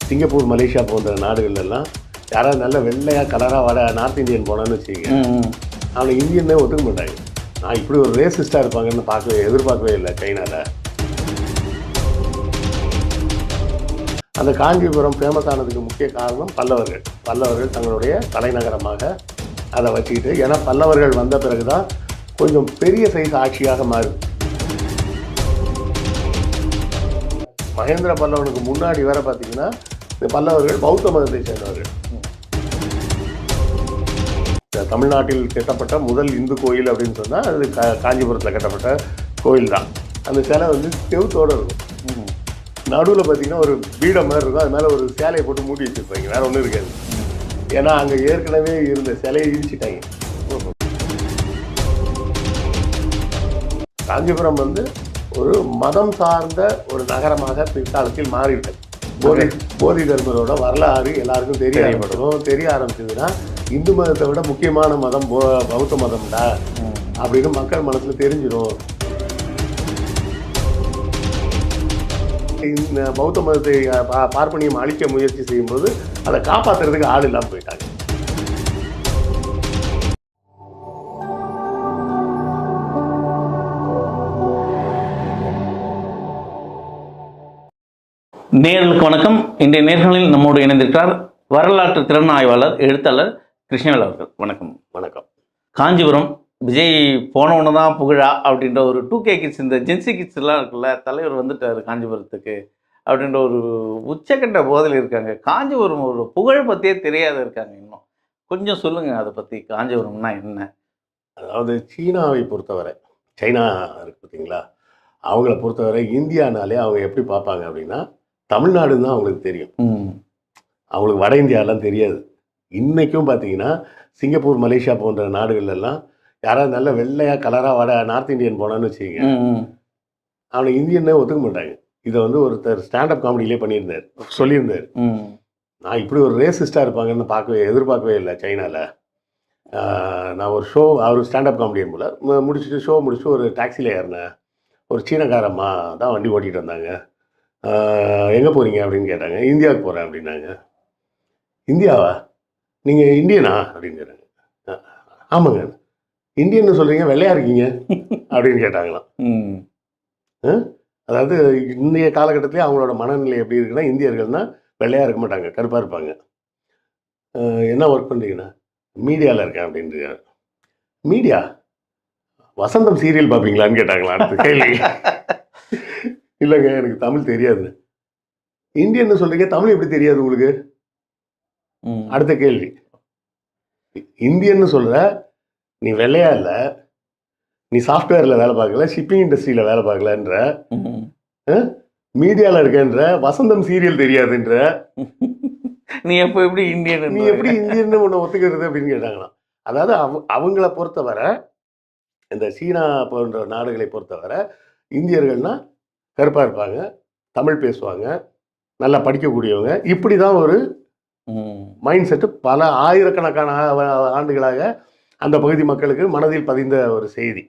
Singapore Malaysia போன்ற நாடுகள்ல எல்லாம் யாராவது நல்ல வெள்ளையாக கலராக வட நார்த் இந்தியன் போனான்னு வச்சுக்கோங்க. அவனை இந்தியன்னே ஒத்துக்க மாட்டாங்க. நான் இப்படி ஒரு ரேசிஸ்டாக இருப்பாங்கன்னு பார்க்கவே எதிர்பார்க்கவே இல்லை சைனாவில் அந்த காஞ்சிபுரம் ஃபேமஸ் ஆனதுக்கு முக்கிய காரணம் பல்லவர்கள். பல்லவர்கள் தங்களுடைய தலைநகரமாக அதை வச்சுக்கிட்டு ஏன்னா பல்லவர்கள் வந்த பிறகு தான் கொஞ்சம் பெரிய சைஸ் ஆட்சியாக மாறுது மகேந்திர பல்லவனுக்கு முன்னாடி வேற பார்த்தீங்கன்னா இந்த பல்லவர்கள் பௌத்த மதத்தை சேர்ந்தவர்கள். இந்த தமிழ்நாட்டில் கட்டப்பட்ட முதல் இந்து கோயில் அப்படின்னு சொன்னால் அது கா காஞ்சிபுரத்தில் கட்டப்பட்ட கோயில் தான் அந்த சிலை வந்து செவுத்தோடு இருக்கும். நடுவில் பார்த்தீங்கன்னா ஒரு பீடம் மாதிரி இருக்கும். அது மேலே ஒரு சேலையை போட்டு மூடி வச்சுருப்பாங்க. வேற ஒன்றும் இருக்காது. ஏன்னா அங்கே ஏற்கனவே இருந்த சிலையை இடிச்சிட்டாங்க. காஞ்சிபுரம் வந்து ஒரு மதம் சார்ந்த ஒரு நகரமாக பிற்காலத்தில் மாறிவிட்டது. போதி போதி தர்மரோட வரலாறு எல்லாருக்கும் தெரிய ஆரம்பிச்சிடும் தெரிய ஆரம்பிச்சதுன்னா இந்து மதத்தை விட முக்கியமான மதம் பௌத்த மதம்டா. அப்படின்னு மக்கள் மனசுல தெரிஞ்சிடும் இந்த பௌத்த மதத்தை பார்ப்பனியம் அழிக்க முயற்சி செய்யும்போது அதை காப்பாத்துறதுக்கு ஆள் இல்லாமல் போயிட்டாங்க. நேர்களுக்கு வணக்கம். இன்றைய நேர்களில் நம்மோடு இணைந்திருக்கிறார் வரலாற்று திறன் ஆய்வாளர் எழுத்தாளர் கிருஷ்ணவேல் அவர்கள். வணக்கம். வணக்கம். காஞ்சிபுரம் விஜய் போனவொன்னு தான் புகழா அப்படின்ற ஒரு டூ கே கிட்ஸ் இந்த ஜென்சி கிட்ஸ் எல்லாம் இருக்குல்ல தலைவர் வந்துட்டார் காஞ்சிபுரத்துக்கு அப்படின்ற ஒரு உச்சக்கட்ட போதையில் இருக்காங்க. காஞ்சிபுரம் ஒரு புகழ் பற்றியே தெரியாத இருக்காங்க இன்னும். கொஞ்சம் சொல்லுங்க அதை பற்றி காஞ்சிபுரம்னா என்ன? அதாவது சீனாவை பொறுத்தவரை சைனா இருக்கு பார்த்தீங்களா? அவங்கள பொறுத்தவரை இந்தியானாலே அவங்க எப்படி பார்ப்பாங்க அப்படின்னா தமிழ்நாடுன்னு தான் அவங்களுக்கு தெரியும். அவங்களுக்கு வட இந்தியாலாம் தெரியாது. இன்னைக்கும் பார்த்தீங்கன்னா சிங்கப்பூர் மலேசியா போன்ற நாடுகள்ல எல்லாம் யாராவது நல்ல வெள்ளையாக கலராக வட நார்த் இந்தியன் போனான்னு வச்சுக்கோங்க. அவனை இந்தியன்னே ஒத்துக்க மாட்டாங்க. இதை வந்து ஒருத்தர் ஸ்டாண்டப் காமெடியிலே பண்ணியிருந்தார். சொல்லியிருந்தார். நான் இப்படி ஒரு ரேசிஸ்டாக இருப்பாங்கன்னு பார்க்கவே எதிர்பார்க்கவே இல்லை சைனாவில் நான் ஒரு ஷோ அவர் ஸ்டாண்டப் காமெடியன் போல். முடிச்சுட்டு ஷோ முடிச்சுட்டு ஒரு டாக்ஸியில் ஏறினேன். ஒரு சீனக்காரம்மா தான் வண்டி ஓட்டிகிட்டு வந்தாங்க. எங்கே போகிறீங்க அப்படின்னு கேட்டாங்க. இந்தியாவுக்கு போகிறேன் அப்படின்னாங்க. இந்தியாவா? நீங்கள் இந்தியனா? அப்படின்னு கேட்டாங்க. "ஆ, ஆமாங்க. இந்தியன்னு சொல்கிறீங்க வெள்ளையா இருக்கீங்க? அப்படின்னு கேட்டாங்களாம். ம். அதாவது இன்றைய காலகட்டத்திலே அவங்களோட மனநிலை எப்படி இருக்குன்னா இந்தியர்கள்னா வெள்ளையாக இருக்க மாட்டாங்க கருப்பாக இருப்பாங்க. என்ன ஒர்க் பண்ணுறீங்கன்னா மீடியாவில் இருக்கேன் அப்படின்ட்டு மீடியா? வசந்தம் சீரியல் பார்ப்பீங்களான்னு கேட்டாங்களா அடுத்த கேள்வி. இல்லைங்க எனக்கு தமிழ் தெரியாது. இந்தியன்னு சொல்றீங்க தமிழ் எப்படி தெரியாது உங்களுக்கு? ம். அடுத்த கேள்வி. இந்தியன்னு சொல்ற நீ வெள்ளையா இல்லை நீ சாஃப்ட்வேரில் வேலை பார்க்கல ஷிப்பிங் இண்டஸ்ட்ரியில் வேலை பார்க்கலன்ற மீடியாவில் இருக்கேன்ற வசந்தம் சீரியல் தெரியாதுன்ற. நீ எப்போ எப்படி இந்தியன் நீ எப்படி இந்தியன்னு உன்னை ஒத்துக்கிறது அப்படின்னு கேட்டாங்களாம். அதாவது அவ அவங்கள பொறுத்தவரை இந்த சீனா போன்ற நாடுகளை பொறுத்தவரை இந்தியர்கள்னா கருப்பாக இருப்பாங்க தமிழ் பேசுவாங்க நல்லா படிக்கக்கூடியவங்க. இப்படி தான் ஒரு மைண்ட் செட்டு பல ஆயிரக்கணக்கான ஆண்டுகளாக அந்த பகுதி மக்களுக்கு மனதில் பதிந்த ஒரு செய்தி.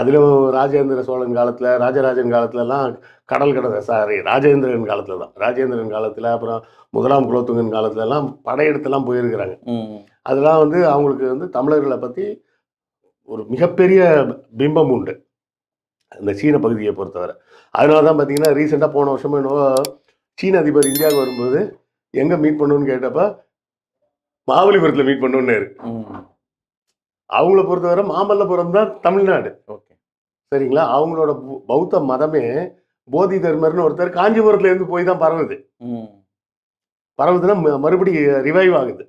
அதிலும் ராஜேந்திர சோழன் காலத்தில் ராஜராஜன் காலத்துலலாம் கடல் கடந்த சாரி ராஜேந்திரன் காலத்தில் தான் ராஜேந்திரன் காலத்தில் அப்புறம் முதலாம் குலோத்துங்கன் காலத்துலலாம் படையெடுத்துலாம் போயிருக்கிறாங்க. அதெல்லாம் வந்து அவங்களுக்கு வந்து தமிழர்களை பற்றி ஒரு மிகப்பெரிய பிம்பம் உண்டு. அந்த சீன பகுதியை பொறுத்தவரை. அதனால தான் பார்த்தீங்கன்னா ரீசெண்டாக போன வருஷமும் என்னவோ சீன அதிபர் இந்தியாவுக்கு வரும்போது எங்கே மீட் பண்ணணும்னு கேட்டப்ப மகாபலிபுரத்தில் மீட் பண்ணணுன்னாரு ம் அவங்கள பொறுத்தவரை மாமல்லபுரம் தான் தமிழ்நாடு. ஓகே. சரிங்களா? அவங்களோட பௌத்த மதமே போதி தர்மர்னு ஒருத்தர் காஞ்சிபுரத்துல இருந்து போய் தான் பரவுது. பரவுதுன்னா மறுபடி ரிவைவ் ஆகுது.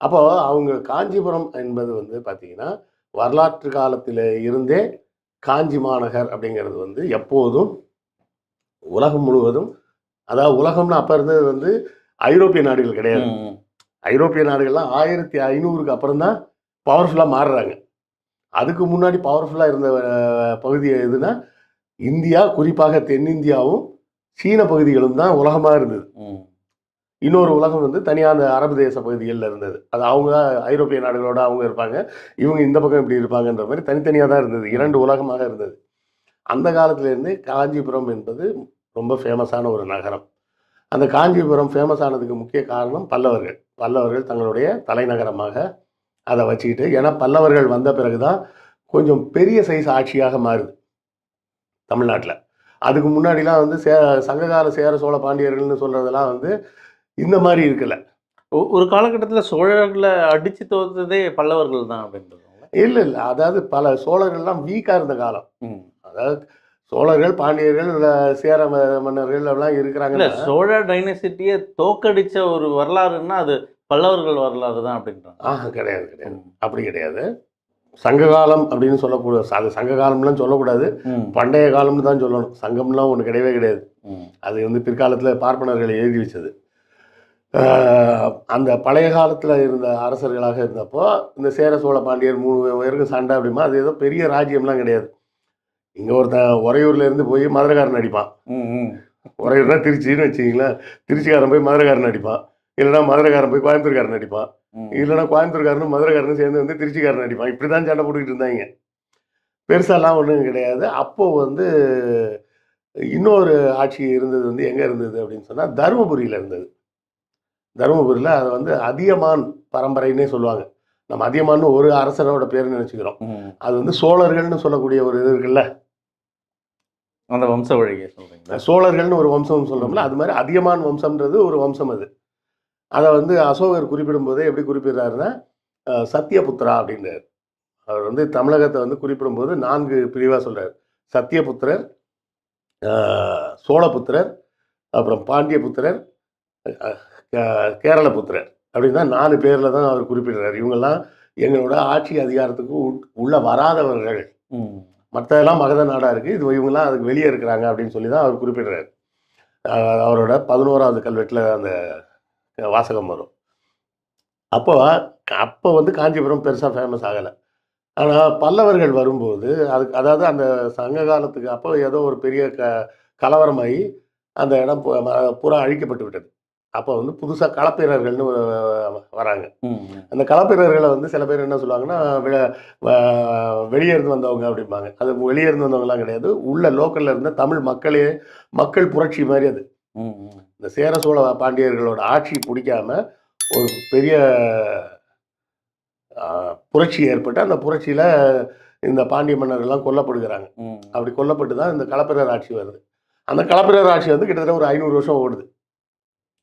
அப்போ அவங்க காஞ்சிபுரம் என்பது வந்து பார்த்தீங்கன்னா வரலாற்று காலத்தில் இருந்தே காஞ்சி மாநகர் அப்படிங்கிறது வந்து எப்போதும் உலகம் முழுவதும் அதாவது உலகம்னு அப்போ இருந்தது வந்து ஐரோப்பிய நாடுகள் கிடையாது. ஐரோப்பிய நாடுகள்லாம் ஆயிரத்தி ஐநூறுக்கு அப்புறம் தான் பவர்ஃபுல்லாக மாறுறாங்க. அதுக்கு முன்னாடி பவர்ஃபுல்லாக இருந்த பகுதி எதுனா இந்தியா குறிப்பாக தென்னிந்தியாவும் சீன பகுதிகளும் தான் உலகமாக இருந்தது. இன்னொரு உலகம் வந்து தனியாக அந்த அரபு தேச பகுதிகளில் இருந்தது. அது அவங்க ஐரோப்பிய நாடுகளோட அவங்க இருப்பாங்க. இவங்க இந்த பக்கம் இப்படி இருப்பாங்கன்ற மாதிரி தனித்தனியாக தான் இருந்தது. இரண்டு உலகமாக இருந்தது. அந்த காலத்திலேருந்து காஞ்சிபுரம் என்பது ரொம்ப ஃபேமஸான ஒரு நகரம். அந்த காஞ்சிபுரம் ஃபேமஸ் ஆனதுக்கு முக்கிய காரணம் பல்லவர்கள். பல்லவர்கள் தங்களுடைய தலைநகரமாக அதை வச்சுக்கிட்டு ஏன்னா பல்லவர்கள் வந்த பிறகு தான் கொஞ்சம் பெரிய சைஸ் ஆட்சியாக மாறுது தமிழ்நாட்டில். அதுக்கு முன்னாடிலாம் வந்து சே சங்ககால சேர சோழ பாண்டியர்கள்னு சொல்கிறதெல்லாம் வந்து இந்த மாதிரி இருக்கல. ஒரு காலகட்டத்தில் சோழர்களை அடிச்சு தோத்ததே பல்லவர்கள் தான் அப்படின்றது இல்லை இல்லை. அதாவது பல சோழர்கள்லாம் வீக்காக இருந்த காலம். அதாவது சோழர்கள் பாண்டியர்கள் சேர மன்னர்கள் எல்லாம் இருக்கிறாங்க சோழ டைனசிட்டியை தோக்கடிச்ச ஒரு வரலாறுன்னா அது பல்லவர்கள் வரலாறு தான் அப்படின்றாங்க. ஆஹா கிடையாது கிடையாது. அப்படி கிடையாது. சங்ககாலம் அப்படின்னு சொல்லக்கூடாது. அது சங்ககாலம்லாம் சொல்லக்கூடாது. பண்டைய காலம்னு தான் சொல்லணும். சங்கம்லாம் ஒன்று கிடையவே கிடையாது. அது வந்து பிற்காலத்தில் பார்ப்பனர்கள் எழுதி வச்சது. அந்த பழைய காலத்தில் இருந்த அரசர்களாக இருந்தப்போ இந்த சேர சோழ பாண்டியர் மூணு பேருக்கும் சண்டை அப்படிமா அது ஏதோ பெரிய ராஜ்யம்லாம் கிடையாது. இங்கே ஒருத்தன் உறையூர்ல இருந்து போய் மதுரைக்காரன் அடிப்பான். உறையூர்னா திருச்சின்னு வச்சிங்களேன் திருச்சிக்காரன் போய் மதுரைக்காரன் அடிப்பான் இல்லைன்னா மதுரைக்காரன் போய் கோயம்புத்தூர்காரன் அடிப்பான் ம். இல்லைன்னா கோயம்புத்தூர்காரனும் மதுரைக்காரனும் சேர்ந்து வந்து திருச்சிக்காரன் அடிப்பான் இப்படி தான் சண்டை போட்டுக்கிட்டு இருந்தாங்க. பெருசாலாம் ஒன்றும் கிடையாது. அப்போ வந்து இன்னொரு ஆட்சி இருந்தது வந்து எங்கே இருந்தது அப்படின்னு சொன்னால் தருமபுரியில் இருந்தது. தருமபுரியில் அதை வந்து அதியமான் பரம்பரைன்னே சொல்லுவாங்க. நம்ம அதியமான்னு ஒரு அரசரோட பேர் நினச்சிக்கிறோம். அது வந்து சோழர்கள்னு சொல்லக்கூடிய ஒரு இது இருக்குல்ல. அந்த வம்ச வழியை சொல்றீங்களா? சோழர்கள்னு ஒரு வம்சம் சொல்கிறோம்ல அது மாதிரி அதியமான் வம்சம்ன்றது ஒரு வம்சம் அது. அதை வந்து அசோகர் குறிப்பிடும்போதே எப்படி குறிப்பிடுறாருன்னா சத்தியபுத்திரா அப்படின்றார். அவர் வந்து தமிழகத்தை வந்து குறிப்பிடும்போது நான்கு பிரிவாக சொல்றார். சத்தியபுத்திரர் சோழபுத்திரர் அப்புறம் பாண்டியபுத்திரர் கேரளபுத்திரர் அப்படின்னு தான் நாலு பேரில் தான் அவர் குறிப்பிடுறார். இவங்கெல்லாம் எங்களோட ஆட்சி அதிகாரத்துக்கு உள்ள வராதவர்கள். மற்றதெல்லாம் மகத நாடாக இருக்குது இது இவங்கெல்லாம் அதுக்கு வெளியே இருக்கிறாங்க அப்படின்னு சொல்லி தான் அவர் குறிப்பிடுறாரு. அவரோட பதினோராவது கல்வெட்டில் அந்த வாசகம் வரும். அப்போ அப்போ வந்து காஞ்சிபுரம் பெருசாக ஃபேமஸ் ஆகலை. ஆனால் பல்லவர்கள் வரும்போது அதுக்கு அதாவது அந்த சங்க காலத்துக்கு அப்போ ஏதோ ஒரு பெரிய க கலவரமாகி அந்த இடம் பூரா அழிக்கப்பட்டு விட்டது. அப்போ வந்து புதுசாக களப்பிரர்கள்னு வராங்க. அந்த களப்பிரர்களை வந்து சில பேர் என்ன சொல்லுவாங்கன்னா வெளியே இருந்து வந்தவங்க அப்படிம்பாங்க. அது வெளியே இருந்து வந்தவங்கலாம் கிடையாது. உள்ள லோக்கல்ல இருந்த தமிழ் மக்களே மக்கள் புரட்சி மாதிரி அது. இந்த சேர சோழ பாண்டியர்களோட ஆட்சி பிடிக்காம ஒரு பெரிய புரட்சி ஏற்பட்டு அந்த புரட்சியில இந்த பாண்டிய மன்னர்கள்லாம் கொல்லப்படுகிறாங்க. அப்படி கொல்லப்பட்டு தான் இந்த களப்பிரர் ஆட்சி வருது. அந்த களப்பிரர் ஆட்சி வந்து கிட்டத்தட்ட ஒரு ஐநூறு வருஷம் ஓடுது.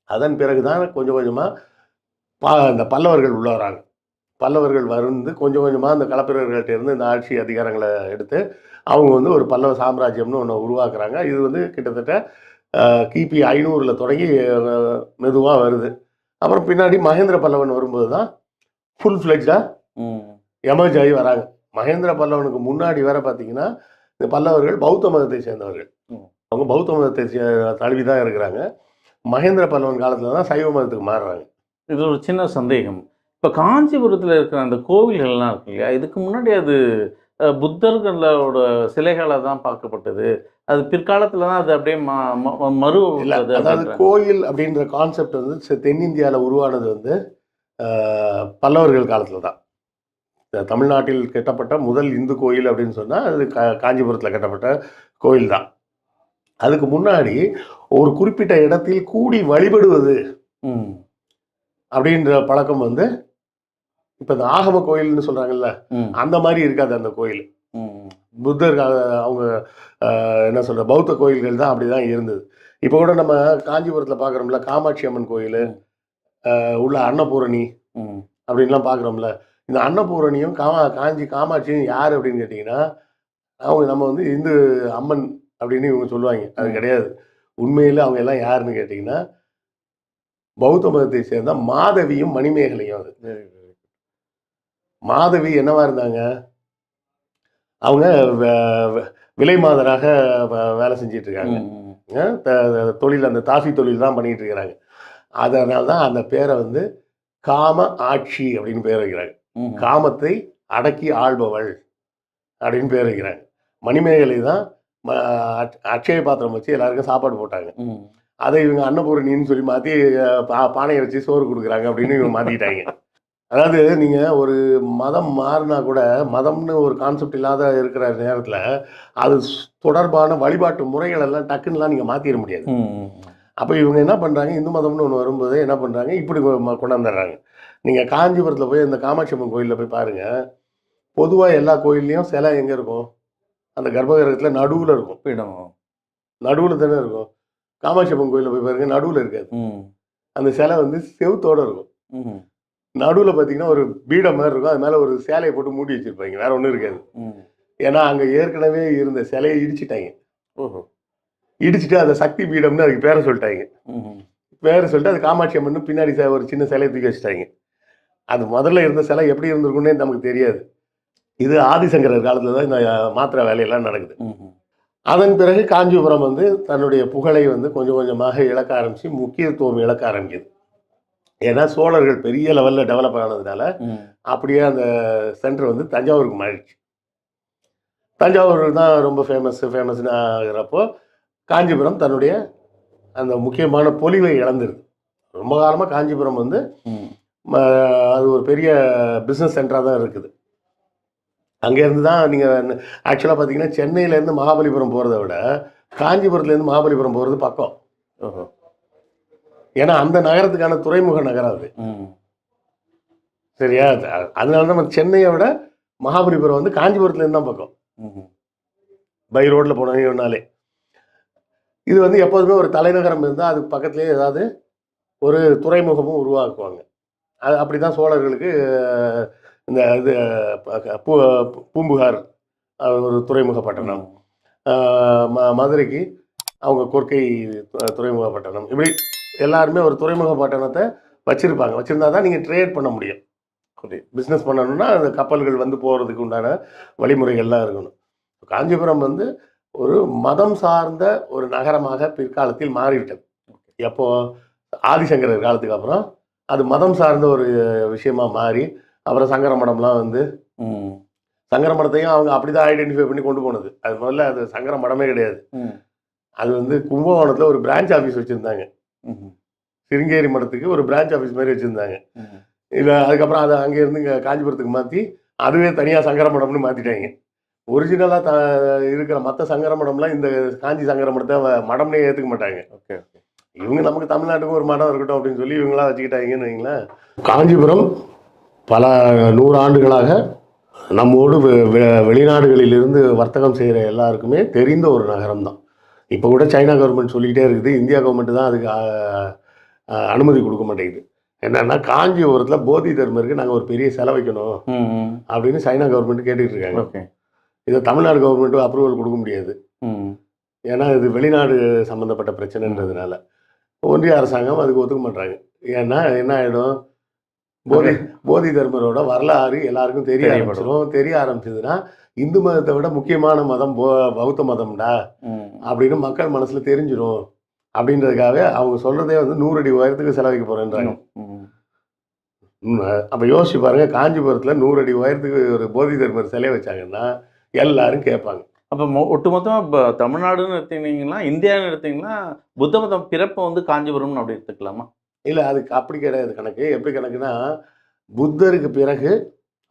அதன் பிறகு தான் கொஞ்சம் கொஞ்சமாக பா இந்த பல்லவர்கள் உள்ள வராங்க பல்லவர்கள் வந்து கொஞ்சம் கொஞ்சமாக அந்த களப்பிரர்கள்ட்ட இருந்து இந்த ஆட்சி அதிகாரங்களை எடுத்து அவங்க வந்து ஒரு பல்லவ சாம்ராஜ்யம்னு ஒன்று உருவாக்குறாங்க. இது வந்து கிட்டத்தட்ட கிபி ஐநூறில் தொடங்கி மெதுவாக வருது. அப்புறம் பின்னாடி மகேந்திர பல்லவன் வரும்போது தான் ஃபுல் ஃப்ளெஜ்டாக ம். எமர்ஜ் ஆகி வராங்க. மகேந்திர பல்லவனுக்கு முன்னாடி வர பார்த்தீங்கன்னா இந்த பல்லவர்கள் பௌத்த மதத்தை சேர்ந்தவர்கள். அவங்க பௌத்த மதத்தை தழுவி தான் இருக்கிறாங்க. மகேந்திர பல்லவன் காலத்தில் தான் சைவ மதத்துக்கு மாறுறாங்க. இது ஒரு சின்ன சந்தேகம். இப்போ காஞ்சிபுரத்தில் இருக்கிற அந்த கோவில்கள்லாம் இருக்கு இல்லையா? இதுக்கு முன்னாடி அது புத்தர்களோட சிலைகளை தான் பார்க்கப்பட்டது. அது பிற்காலத்தில் தான் அது அப்படியே மறு அதாவது. கோயில் அப்படின்ற கான்செப்ட் வந்து தென்னிந்தியாவில் உருவானது வந்து பல்லவர்கள் காலத்தில் தான். தமிழ்நாட்டில் கட்டப்பட்ட முதல் இந்து கோயில் அப்படின்னு சொன்னால் அது கா காஞ்சிபுரத்தில் கட்டப்பட்ட கோயில் தான். அதுக்கு முன்னாடி ஒரு குறிப்பிட்ட இடத்தில் கூடி வழிபடுவது. அப்படின்ற பழக்கம் வந்து இப்போ இந்த ஆகம கோயில்னு சொல்கிறாங்கல்ல ம். அந்த மாதிரி இருக்காது அந்த கோயில். புத்தர் அவங்க என்ன சொல்ற பௌத்த கோயில்கள் தான் அப்படி தான் இருந்தது இப்போ கூட நம்ம காஞ்சிபுரத்தில் பார்க்குறோம்ல காமாட்சி அம்மன் கோயில் உள்ள அன்னபூரணி. அப்படின்லாம் பார்க்குறோம்ல இந்த அன்னபூரணியும் காமா காஞ்சி காமாட்சியும் யார் அப்படின்னு கேட்டிங்கன்னா அவங்க நம்ம வந்து இந்து அம்மன் அப்படின்னு இவங்க சொல்லுவாங்க. அது. கிடையாது. உண்மையில் அவங்க எல்லாம் யாருன்னு கேட்டிங்கன்னா பௌத்த மதத்தை சேர்ந்த மாதவியும் மணிமேகலையும் அது. மாதவி என்னவா இருந்தாங்க? அவங்க விலை மாதராக வேலை செஞ்சிட்டு இருக்காங்க. தொழில் அந்த தாசி தொழில் தான் பண்ணிட்டு இருக்கிறாங்க. அதனால தான் அந்த பேரை வந்து காம ஆட்சி அப்படின்னு பேர் வைக்கிறாங்க. காமத்தை அடக்கி ஆள்பவள் அப்படின்னு பேர் வைக்கிறாங்க. மணிமேகலை தான் அட்சய பாத்திரம் வச்சு எல்லாருக்கும் சாப்பாடு போட்டாங்க. அதை இவங்க அன்னபூரணின்னு சொல்லி மாற்றி பானையை வச்சு சோறு கொடுக்குறாங்க அப்படின்னு இவங்க மாற்றிக்கிட்டாங்க அதாவது நீங்கள் ஒரு மதம் மாறினா கூட மதம்னு ஒரு கான்செப்ட் இல்லாத இருக்கிற நேரத்தில் அது தொடர்பான வழிபாட்டு முறைகள் எல்லாம் டக்குன்னுலாம் நீங்கள் மாற்றிட முடியாது. அப்போ இவங்க என்ன பண்ணுறாங்க இந்து மதம்னு ஒன்று வரும்போது என்ன பண்ணுறாங்க இப்படி கொண்டாந்துடுறாங்க நீங்கள் காஞ்சிபுரத்தில் போய் இந்த காமாட்சி அம்மன் கோயிலில் போய் பாருங்கள் பொதுவாக எல்லா கோயில்லையும் சிலை எங்கே இருக்கும்? அந்த கர்ப்பகிரகத்தில் நடுவில் இருக்கும் பீடம். நடுவில் தானே இருக்கும். காமாட்சி அம்மன் கோயிலில் போய் பாருங்க நடுவில் இருக்காது. அந்த சிலை வந்து செவுத்தோட இருக்கும். நடுவில் பார்த்தீங்கன்னா ஒரு பீடம் மாதிரி இருக்கும். அது மேலே ஒரு சேலையை போட்டு மூடி வச்சிருப்பாங்க. வேற ஒன்றும் இருக்காது. ஏன்னா அங்கே ஏற்கனவே இருந்த சிலையை இடிச்சிட்டாங்க. ஓஹோ. இடிச்சிட்டு அதை சக்தி பீடம்னு அதுக்கு பேரை சொல்லிட்டாங்க. ம் பேரை சொல்லிட்டு அது காமாட்சி அம்மன் பின்னாடி ச- ஒரு சின்ன சிலையை தூக்கி வச்சுட்டாங்க. அது முதல்ல இருந்த சிலை எப்படி இருந்திருக்குன்னே நமக்கு தெரியாது. இது ஆதிசங்கரர் காலத்தில் தான் இந்த மாத்திரை வேலையெல்லாம் நடக்குது. அதன் பிறகு காஞ்சிபுரம் வந்து தன்னுடைய புகழை வந்து கொஞ்சம் கொஞ்சமாக இழக்க ஆரம்பிச்சு முக்கியத்துவம் இழக்க ஆரம்பிக்குது. ஏன்னா சோழர்கள் பெரிய லெவலில் டெவலப் ஆனதுனால அப்படியே அந்த சென்டர் வந்து தஞ்சாவூருக்கு மாறிடுச்சு. தஞ்சாவூர் தான் ரொம்ப ஃபேமஸ் ஃபேமஸ்னு ஆகிறப்போ காஞ்சிபுரம் தன்னுடைய அந்த முக்கியமான பொலிவை இழந்துருது. ரொம்ப காலமாக காஞ்சிபுரம் வந்து அது ஒரு பெரிய பிஸ்னஸ் சென்டராக தான் இருக்குது. அங்கேருந்து தான் நீங்கள் ஆக்சுவலாக பார்த்தீங்கன்னா சென்னையிலேருந்து மகாபலிபுரம் போகிறத விட காஞ்சிபுரத்துலேருந்து மகாபலிபுரம் போகிறது பக்கம். ஏன்னா அந்த நகரத்துக்கான துறைமுக நகரம் அது. சரியா? அது- அதனால தான் நம்ம சென்னையை விட மகாபலிபுரம் வந்து காஞ்சிபுரத்துலேருந்து தான் பக்கம். பை ரோட்டில் போனோம்னாலே இது வந்து எப்போதுமே ஒரு தலைநகரம் இருந்தால் அதுக்கு பக்கத்துலேயே ஏதாவது ஒரு துறைமுகமும் உருவாக்குவாங்க. அது அப்படி தான் சோழர்களுக்கு இந்த இது பூ பூம்புகார் ஒரு துறைமுக பட்டணம் மதுரைக்கு அவங்க கொற்கை து- துறைமுக பட்டணம் இப்படி எல்லாருமே ஒரு துறைமுக பட்டணத்தை வச்சுருப்பாங்க. வச்சுருந்தா தான் நீங்கள் ட்ரேட் பண்ண முடியும். பிஸ்னஸ் பண்ணணும்னா அந்த கப்பல்கள் வந்து போகிறதுக்கு உண்டான வழிமுறைகள்லாம் இருக்கணும். காஞ்சிபுரம் வந்து ஒரு மதம் சார்ந்த ஒரு நகரமாக பிற்காலத்தில் மாறிவிட்டது. எப்போ? ஆதிசங்கரர் காலத்துக்கு அப்புறம். அது மதம் சார்ந்த ஒரு விஷயமா மாறி அப்புறம் சங்கர மடம்லாம் வந்து சங்கர மடத்தையும் அவங்க அப்படிதான் ஐடென்டிஃபை பண்ணி கொண்டு போனது. அது முதல்ல அது சங்கர மடமே கிடையாது. அது வந்து கும்பகோணத்தில் ஒரு பிரான்ச் ஆஃபீஸ் வச்சுருந்தாங்க. சிருங்கேரி மடத்துக்கு ஒரு பிரான்ச் ஆஃபீஸ் மாதிரி வச்சுருந்தாங்க. இல்லை அதுக்கப்புறம் அதை அங்கேருந்து இங்கே காஞ்சிபுரத்துக்கு மாற்றி அதுவே தனியாக சங்கர மடம்னு மாற்றிட்டாங்க ஒரிஜினலாக த இருக்கிற மற்ற சங்கர மடம்லாம் இந்த காஞ்சி சங்கர மடத்தை மடம்னே ஏற்றுக்க மாட்டாங்க. Okay okay. இவங்க நமக்கு தமிழ்நாட்டுக்கும் ஒரு மடம் இருக்கட்டும் அப்படின்னு சொல்லி இவங்களா வச்சுக்கிட்டாங்கன்னு வைங்களேன். காஞ்சிபுரம் பல நூறு ஆண்டுகளாக நம்மோடு வெளிநாடுகளிலிருந்து வர்த்தகம் செய்கிற எல்லாருக்குமே தெரிந்த ஒரு நகரம் தான் இப்போ கூட சைனா கவர்மெண்ட் சொல்லிக்கிட்டே இருக்குது. இந்தியா கவர்மெண்ட் தான் அதுக்கு அனுமதி கொடுக்க மாட்டேங்குது. என்னன்னா காஞ்சிபுரத்தில் போதி தர்மருக்கு நாங்கள் ஒரு பெரிய செலவு வைக்கணும் ம் ம். அப்படின்னு சைனா கவர்மெண்ட் கேட்டுக்கிட்டு இருக்காங்க. ஓகே. இதை தமிழ்நாடு கவர்மெண்ட்டும் அப்ரூவல் கொடுக்க முடியாது. ஏன்னா இது வெளிநாடு சம்மந்தப்பட்ட பிரச்சனைன்றதுனால. ஒன்றிய அரசாங்கம் அதுக்கு ஒத்துக்க மாட்டாங்க ஏன்னா என்ன ஆகிடும் போதி போதி தர்மரோட வரலாறு எல்லாருக்கும் தெரிய. ஆரம்பிச்சிடும் தெரிய ஆரம்பிச்சதுன்னா இந்து மதத்தை விட முக்கியமான மதம் போ பௌத்த மதம்டா அப்படின்னு மக்கள் மனசில் தெரிஞ்சிடும் அப்படின்றதுக்காக அவங்க சொல்கிறதே வந்து நூறு அடி உயரத்துக்கு செலவைக்க போகிறேன்றாங்க ம் அப்போ யோசிச்சு பாருங்க காஞ்சிபுரத்தில் நூறு அடி உயரத்துக்கு ஒரு போதி தர்மர் சிலையை வச்சாங்கன்னா எல்லாரும் கேட்பாங்க. அப்போ ஒட்டுமொத்தமாக இப்போ தமிழ்நாடுன்னு எடுத்தீங்கன்னா இந்தியான்னு எடுத்தீங்கன்னா புத்த மதம் பிறப்பை வந்து காஞ்சிபுரம்னு அப்படி எடுத்துக்கலாமா? இல்லை அதுக்கு அப்படி கிடையாது கணக்கு. எப்படி கணக்குனா புத்தருக்கு பிறகு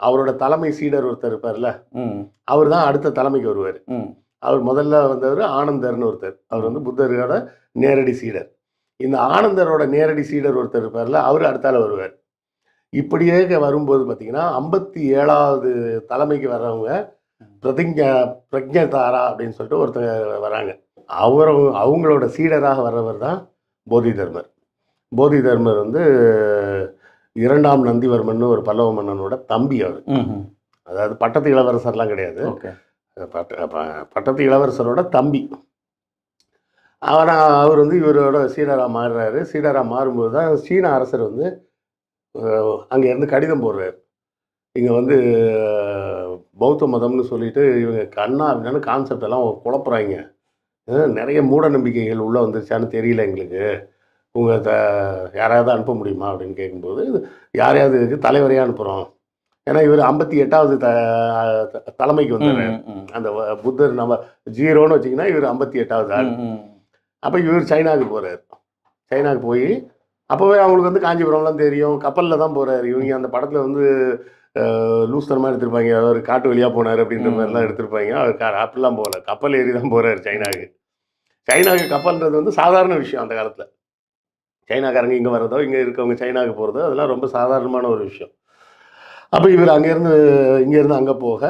அவரோட தலைமை சீடர் ஒருத்தர் இருப்பார்ல ம். அவர் தான் அடுத்த தலைமைக்கு வருவார். அவர் முதல்ல வந்தவர் ஆனந்தர்னு ஒருத்தர். அவர் வந்து புத்தரோட நேரடி சீடர். இந்த ஆனந்தரோட நேரடி சீடர் ஒருத்தர் இருப்பார்ல அவர் அடுத்தால வருவார். இப்படியே வரும்போது பார்த்தீங்கன்னா ஐம்பத்தி ஏழாவது தலைமைக்கு வர்றவங்க பிரதிஜா பிரஜதாரா அப்படின்னு சொல்லிட்டு ஒருத்தர் வராங்க. அவர் அவங்களோட சீடராக வர்றவர் தான் போதி தர்மர். போதி தர்மர் வந்து இரண்டாம் நந்திவர்மன் ஒரு பல்லவ மன்னனோட தம்பி அவர். அதாவது பட்டத்து இளவரசர்லாம் கிடையாது. பட்டத்து இளவரசரோட தம்பி. அவனா அவர் வந்து இவரோட சீடராக மாறுறாரு. சீடராக மாறும்போது தான் சீன அரசர் வந்து அஹ், அங்க இருந்து கடிதம் போடுறாரு. இங்கே வந்து பௌத்த மதம்னு சொல்லிட்டு இவங்க கண்ணா அப்படின்னு கான்செப்ட் எல்லாம் குழப்புறாங்க. நிறைய மூட நம்பிக்கைகள் உள்ளே வந்துருச்சான்னு தெரியல எங்களுக்கு. உங்கள் த யாராவது அனுப்ப முடியுமா அப்படின்னு கேட்கும்போது யாரையாவது இதுக்கு தலைவரையாக அனுப்புகிறோம் ஏன்னா இவர் ஐம்பத்தி எட்டாவது த தலைமைக்கு வந்தார். அந்த புத்தர் நம்ம ஜீரோன்னு வச்சிங்கன்னா இவர் ஐம்பத்தி எட்டாவது ஆள் அப்போ இவர் சைனாவுக்கு போகிறார் சைனாவுக்கு போய் அப்போவே அவங்களுக்கு வந்து காஞ்சிபுரம்லாம் தெரியும். கப்பலில் தான் போகிறாரு இவங்க அந்த படத்தில் வந்து லூஸ் தரமாக எடுத்திருப்பாங்க. அவர் காட்டு வழியாக போனார் அப்படின்ற. மாதிரிலாம் எடுத்திருப்பாங்க. அவர் அப்படிலாம் போகல. கப்பல் ஏறி தான் போகிறாரு சைனாவுக்கு. சைனாவுக்கு கப்பல்ன்றது வந்து சாதாரண விஷயம் அந்த காலத்தில். சைனாக்காரங்க இங்கே வர்றதோ இங்கே இருக்கவங்க சைனாவுக்கு போகிறதோ அதெல்லாம் ரொம்ப சாதாரணமான ஒரு விஷயம். அப்போ இவர் அங்கேருந்து இங்கேருந்து அங்கே போக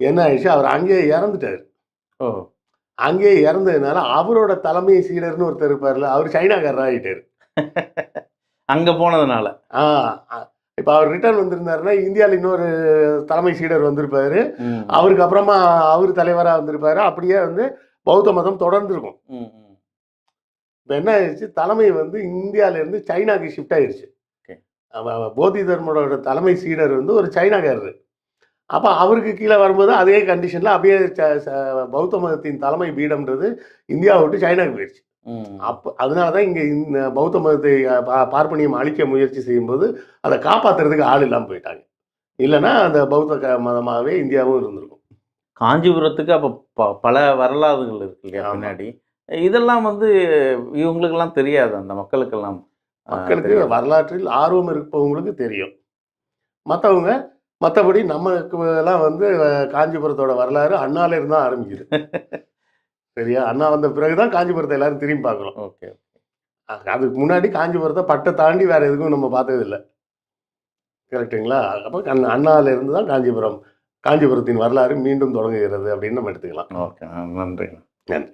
என்ன ஆயிடுச்சு? அவர் அங்கேயே இறந்துட்டார். ஓ. அங்கேயே இறந்ததுனால அவரோட தலைமை சீடர்னு ஒருத்தர் இருப்பார்ல அவர் சைனாக்காரர் ஆகிட்டார் அங்க போனதுனால. ஆ இப்போ அவர் ரிட்டர்ன் வந்திருந்தாருன்னா இந்தியாவில் இன்னொரு தலைமை சீடர் வந்திருப்பாரு. அவருக்கு அப்புறமா அவர் தலைவராக வந்திருப்பாரு. அப்படியே வந்து பௌத்த மதம் தொடர்ந்துருக்கும். இப்போ என்ன ஆயிடுச்சு? தலைமை வந்து இந்தியாவிலேருந்து சைனாக்கு ஷிஃப்ட் ஆயிடுச்சு. போதி தர்மரோட தலைமை சீடர் வந்து ஒரு சைனாக்காரர். அப்போ அவருக்கு கீழே வரும்போது அதே கண்டிஷனில் அப்படியே பௌத்த மதத்தின் தலைமை பீடம்ன்றது இந்தியாவை விட்டு சைனாக்கு போயிடுச்சு. அப்போ அதனால தான் இங்கே இந்த பௌத்த மதத்தை பார்ப்பனியம் அழிக்க முயற்சி செய்யும்போது அதை காப்பாற்றுறதுக்கு ஆள் இல்லாமல் போயிட்டாங்க. இல்லைன்னா அந்த பௌத்த மதமாகவே இந்தியாவும் இருந்திருக்கும். காஞ்சிபுரத்துக்கு அப்போ ப- பல வரலாறுகள் இருக்கு இல்லையா. பின்னாடி? இதெல்லாம் வந்து இவங்களுக்கெல்லாம் தெரியாது அந்த மக்களுக்கெல்லாம். மக்களுக்கு. வரலாற்றில் ஆர்வம் இருப்பவங்களுக்கு தெரியும். மற்றவங்க மற்றபடி நமக்கு எல்லாம் வந்து காஞ்சிபுரத்தோட வரலாறு அண்ணால இருந்து தான் ஆரம்பிக்குது. சரியா? அண்ணா வந்த பிறகுதான் காஞ்சிபுரத்தை எல்லாரும் திரும்பி பார்க்குறோம். ஓகே அதுக்கு முன்னாடி காஞ்சிபுரத்தை பட்டை தாண்டி வேற எதுக்கும் நம்ம பார்த்தது இல்லை கரெக்டுங்களா அப்போ அண்ணா அண்ணால இருந்து தான் காஞ்சிபுரம் காஞ்சிபுரத்தின் வரலாறு மீண்டும் தொடங்குகிறது அப்படின்னு நம்ம எடுத்துக்கலாம். ஓகே நன்றி நன்றி.